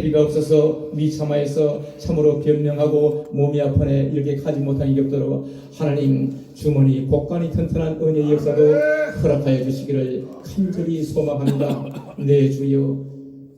텔레비가 없어서 미참하에서 참으로 변명하고 몸이 아파내 이렇게 가지 못한 이력도록 하나님 주머니 곳간이 튼튼한 은혜의 역사도 허락하여 주시기를 간절히 소망합니다. 네 주여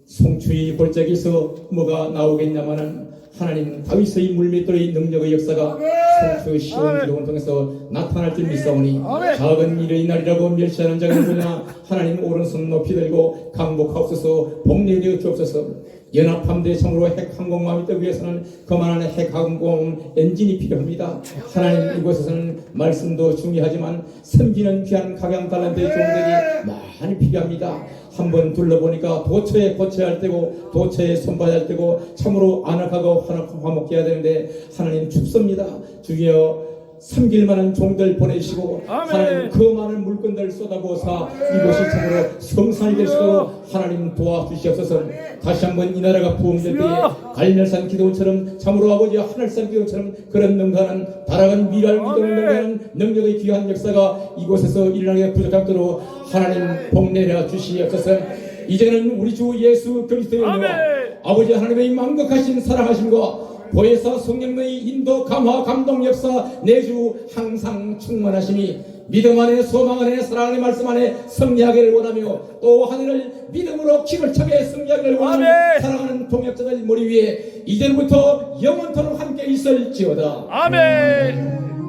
송추의 골짜기에서 뭐가 나오겠냐마는 하나님 다윗의 물맷돌의 능력의 역사가 송추 시온 기록을 통해서 나타날 줄 믿사오니 작은 일의 날이라고 멸시하는 자가 누구냐? 하나님 오른손 높이 들고 강복하옵소서 복내되어 주옵소서. 연합함대 참으로 핵 항공모함이 뜨기 위해서는 그만한 핵 항공 엔진이 필요합니다. 하나님 이곳에서는 말씀도 중요하지만 섬기는 귀한 각양 달란트의 종들이 많이 필요합니다. 한번 둘러보니까 도처에 고쳐야 할 때고 도처에 손봐야 할 때고 참으로 안악하고 화목해 해야 되는데 하나님 춥습니다. 주여 섬길 만한 종들 보내시고 아멘. 하나님 그 많은 물건들 쏟아부어서 이곳이 참으로 성산이 될 수 있도록 하나님 도와주시옵소서 다시 한번 이 나라가 부흥될 때에 갈멜산 기도처럼 참으로 아버지 하늘산 기도처럼 그런 능가는 달아간 미랄 기도를. 능가하는 능력의 귀한 역사가 이곳에서 일어나게 부족하도록 하나님 복내려 주시옵소서 이제는 우리 주 예수 그리스도의. 은혜와 아버지 하나님의 만극하신 사랑하심과 보혜사 성령의 인도 감화 감동 역사 내주 항상 충만하심이 믿음 안에 소망 안에 사랑 안에 말씀 안에 승리하기를 원하며 또 하늘을 믿음으로 기을 차게 승리하기를 원하는 아멘. 사랑하는 동역자들 머리 위에 이제부터 영원토록 함께 있을지어다 아멘.